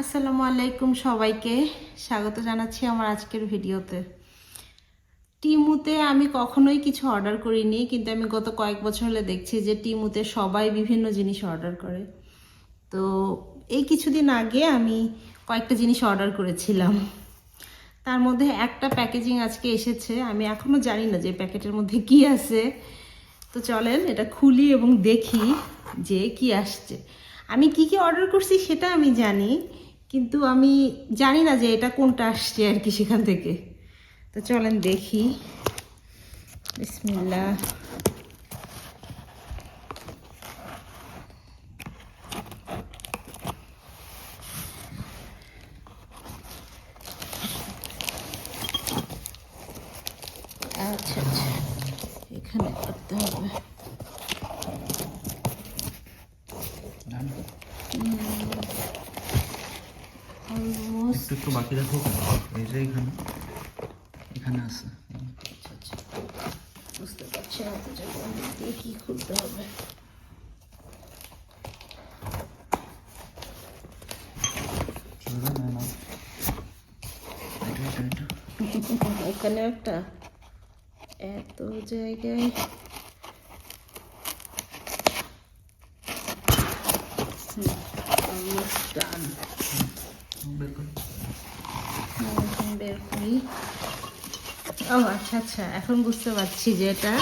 আসসালামু আলাইকুম সবাইকে। স্বাগত জানাচ্ছি আমার আজকের ভিডিওতে। টিমুতে আমি কখনোই কিছু অর্ডার করিনি, কিন্তু আমি গত কয়েক বছর হলে দেখছি যে টিমুতে সবাই বিভিন্ন জিনিস অর্ডার করে। তো এই কিছুদিন আগে আমি কয়েকটা জিনিস অর্ডার করেছিলাম। তার মধ্যে একটা প্যাকেজিং আজকে এসেছে, আমি এখনও জানি না যে প্যাকেটের মধ্যে কি আছে। তো চলেন এটা খুলি এবং দেখি যে কি আসছে। আমি কি কি অর্ডার করছি সেটা আমি জানি কিন্তু আমি জানি না যে এটা কোনটা আসছে আর কি সেখান থেকে। তো চলেন দেখি। বিসমিল্লা আচ্ছা আচ্ছা। এখানে করতে হবে। অলমোস্ট একটু একটু বাকি রাখো এই যে এখানে এখানে আছে আচ্ছা আচ্ছা বুঝতে পারছি না তো যাব দিয়ে কি খুলতে হবে চলবে না না এটা এটা এটা ওখানে একটা এত জায়গায় অলমোস্ট ডান বের করো। বের করি ও আচ্ছা আচ্ছা এখন বুঝতে পারছি যে এটা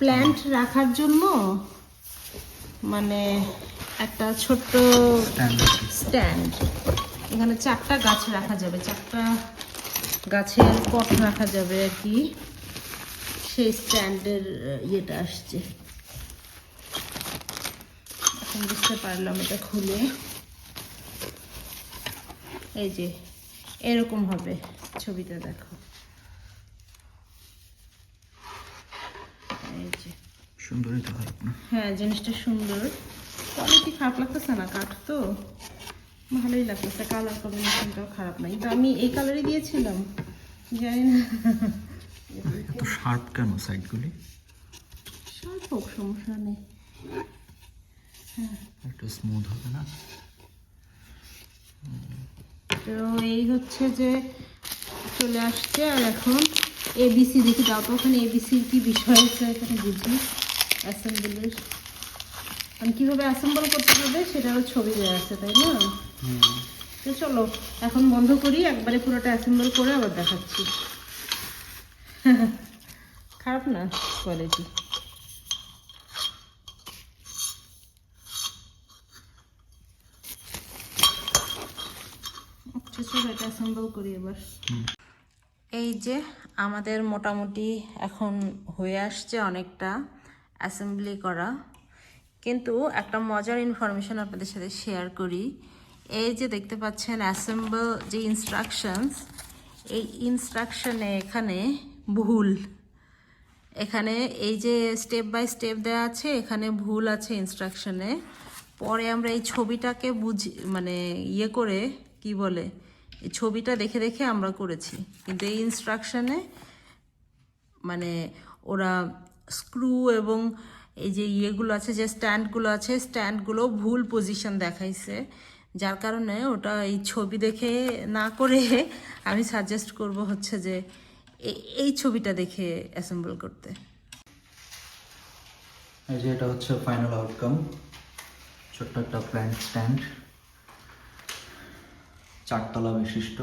প্ল্যান্ট রাখার জন্য মানে একটা ছোট্ট স্ট্যান্ড এখানে চারটা গাছ রাখা যাবে চারটা গাছের পট রাখা যাবে আর কি। সেই স্ট্যান্ডের ইয়েটা আসছে। এখন বুঝতে পারলাম এটা খুলে। এই যে এরকম হবে ছবিটা দেখো। এই যে। সুন্দরই তো হ্যাঁ জিনিসটা সুন্দর। কোয়ালিটি খারাপ লাগতেছে না কাঠ তো। ভালোই লাগতেছে কালার কম্বিনেশনটাও খারাপ না কিন্তু আমি এই কালারই দিয়েছিলাম জানি না। এত শার্প কেন সাইডগুলি সব হোক সমস্যা নেই। একটু স্মুথ হবে না? তো এই হচ্ছে যে চলে আসছে আর এখন এবিসি দেখি দাও তো ওখানে এবিসির কি বিষয় আছে এখানে বুঝি। অ্যাসেম্বলির মানে কীভাবে অ্যাসেম্বল করতে হবে সেটারও ছবি দেওয়া আছে তাই না? তো চলো এখন বন্ধ করি একবারে পুরোটা অ্যাসেম্বল করে আবার দেখাচ্ছি। খারাপ না কোয়ালিটি চলো এটা অ্যাসেম্বল করি এবার। এই যে আমাদের মোটামুটি এখন হয়ে আসছে অনেকটা অ্যাসেম্বলি করা। কিন্তু একটা মজার ইনফরমেশন আপনাদের সাথে শেয়ার করি। এই যে দেখতে পাচ্ছেন অ্যাসেম্বল যে ইনস্ট্রাকশনস এই ইনস্ট্রাকশনে এখানে ভুল। এখানে এই যে স্টেপ বাই স্টেপ দেওয়া আছে এখানে ভুল আছে ইনস্ট্রাকশনে পরে আমরা এই ছবিটাকে বুঝি মানে ইয়ে করে কি বলে, এই ছবিটা দেখে দেখে আমরা করেছি। কিন্তু এই ইনস্ট্রাকশনে মানে ওরা স্ক্রু এবং এই যে ইয়েগুলো আছে, যে স্ট্যান্ডগুলো আছে স্ট্যান্ডগুলো ভুল পজিশন দেখাইছে। যার কারণে ওটা এই ছবি দেখে না করে আমি সাজেস্ট করব হচ্ছে যে এই ছবিটা দেখে অ্যাসেম্বল করতে। এই যে এটা হচ্ছে ফাইনাল আউটকাম ছোট্ট একটা প্ল্যান্ট স্ট্যান্ড চারতলা বিশিষ্ট।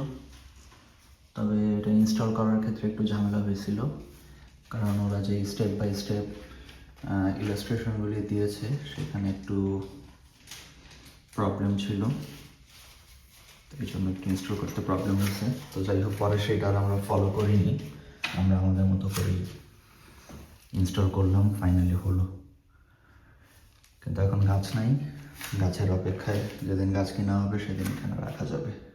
তবে এটা ইনস্টল করার ক্ষেত্রে একটু ঝামেলা হয়েছিল। কারণ ওরা যে স্টেপ বাই স্টেপ ইলাস্ট্রেশনগুলি দিয়েছে, সেখানে একটু প্রবলেম ছিল। এই জন্য একটু ইনস্টল করতে প্রবলেম হয়েছে। তো যাই হোক, পরে সেটা আর আমরা ফলো করিনি। আমরা আমাদের মতো করেই ইনস্টল করলাম ফাইনালি হলো। কিন্তু এখন গাছ নাই। গাছের অপেক্ষায় যেদিন গাছ কিনা হবে, সেদিন এখানে রাখা যাবে।